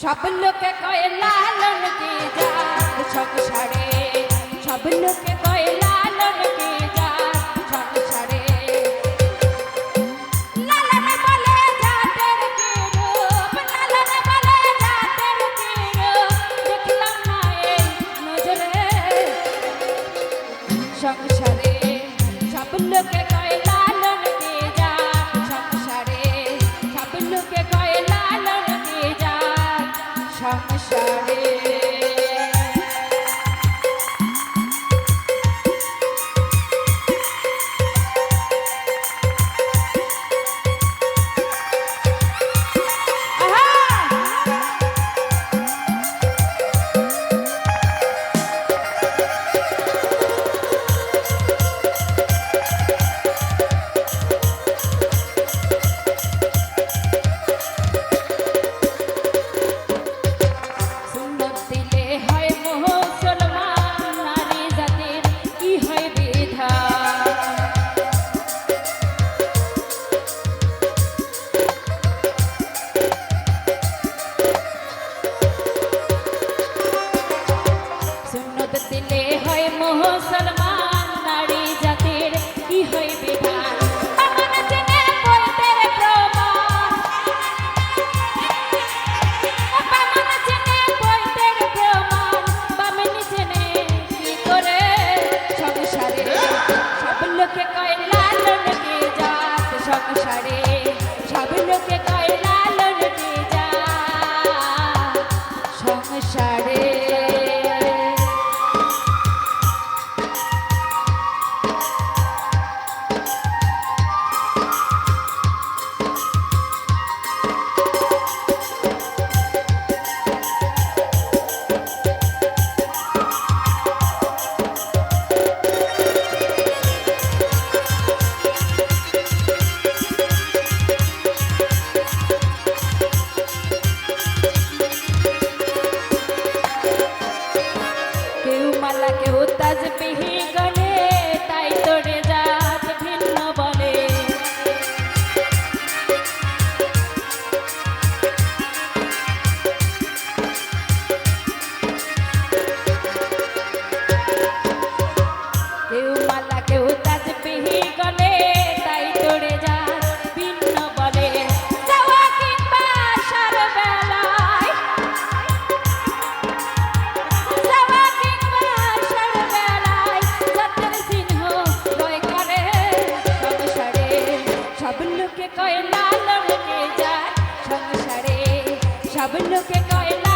সব লোকে কয়, লালন কি যাক সংসারে সব লোকে কয়, লালন কি যাক সংসারে লালন বলে জাতের কি রূপ? লালন বলে জাতের কি রূপ? দেখলাম না নজরে। সংসারে সব লোকে Shahid. क्यों तस्बीह कर que no es la